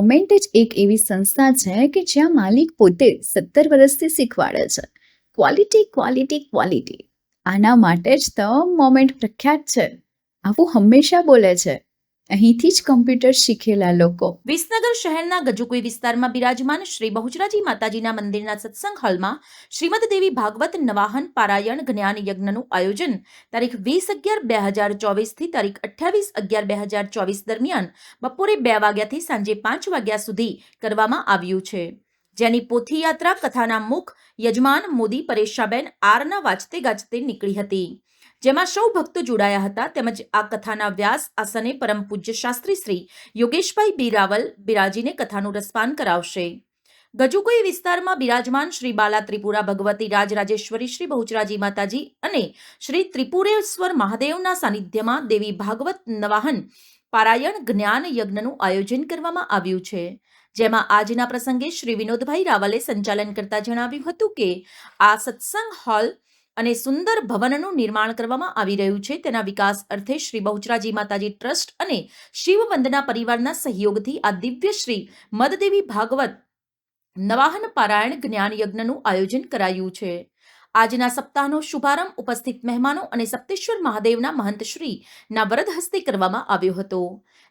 Moment જ એક એવી સંસ્થા છે કે જ્યાં માલિક પોતે સત્તર વર્ષથી શીખવાડે છે. ક્વોલિટી ક્વોલિટી ક્વોલિટી આના માટે જ તો મોમેન્ટ પ્રખ્યાત છે. આવું હંમેશા બોલે છે. અહીંથી જ કમ્પ્યુટર શીખેલા લોકો. વિસનગર શહેરના ગજુકુઈ વિસ્તારમાં બિરાજમાન શ્રી બહુચરાજી માતાજીના મંદિરના સત્સંગ હોલમાં શ્રીમદ દેવી ભાગવત નવાહન પારાયણ જ્ઞાન યજ્ઞનું આયોજન તારીખ વીસ અગિયાર બે હજાર ચોવીસથી તારીખ અઠ્યાવીસ અગિયાર બે હજાર ચોવીસ દરમિયાન બપોરે બે વાગ્યાથી સાંજે પાંચ વાગ્યા સુધી કરવામાં આવ્યું છે. જેની પોથી યાત્રા કથાના મુખ યજમાન મોદી પરેશાબેન આરના વાંચતે ગાજતે નીકળી હતી. જેમાં સૌ ભક્તો જોડાયા હતા. તેમજ આ કથાના વ્યાસ, આસને પરમ પૂજ્ય શાસ્ત્રી શ્રી યોગેશભાઈ બિરાવલ બિરાજીને કથાનું રસપાન કરાવશે. ગજુકોઈ વિસ્તારમાં બિરાજમાન શ્રી બાલા ત્રિપુરા ભગવતી રાજરાજેશ્વરી, શ્રી બહુચરાજી માતાજી અને શ્રી ત્રિપુરેશ્વર મહાદેવના સાનિધ્યમાં દેવી ભાગવત નવાહન પારાયણ જ્ઞાન યજ્ઞનું આયોજન કરવામાં આવ્યું છે. જેમાં આજના પ્રસંગે શ્રી વિનોદભાઈ રાવલે સંચાલન કરતા જણાવ્યું હતું કે આ સત્સંગ હોલ અને સુંદર ભવનનું નિર્માણ કરવામાં આવી રહ્યું છે. તેના વિકાસ અર્થે શ્રી બહુચરાજી માતાજી ટ્રસ્ટ અને શિવ વંદના પરિવારના સહયોગથી આ દિવ્ય શ્રી મદદેવી ભાગવત નવાહન પારાયણ જ્ઞાન યજ્ઞનું આયોજન કરાયું છે. આજના સપ્તાહનો શુભારંભ ઉપસ્થિત મહેમાનો અને સપ્તેશ્વર મહાદેવના મહંત શ્રી ના વરદ હસ્તે કરવામાં આવ્યો હતો.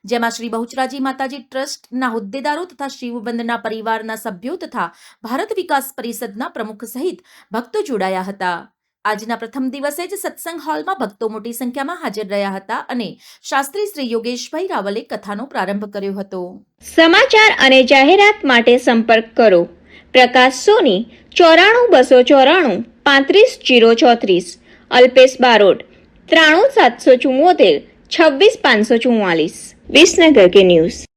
જેમાં શ્રી બહુચરાજી માતાજી ટ્રસ્ટના હોદ્દેદારો તથા શિવબંધના પરિવારના સભ્યો તથા ભારત વિકાસ પરિષદના પ્રમુખ સહિત ભક્તો જોડાયા હતા. આજના પ્રથમ દિવસે જ સત્સંગ હોલમાં ભક્તો મોટી સંખ્યામાં હાજર રહ્યા હતા અને શાસ્ત્રી શ્રી યોગેશભાઈ રાવલે કથાનો પ્રારંભ કર્યો હતો. સમાચાર અને જાહેરાત માટે સંપર્ક કરો. પ્રકાશ સોની, ચોરાણું બસો ચોરાણું, પાંત્રીસ જીરો ચોત્રીસ. અલ્પેશ બારોટ, ત્રાણું સાતસો ચુમ્મોતેર છવ્વીસ પાંચસો ચુમ્માલીસ વિસનગર કે ન્યૂઝ.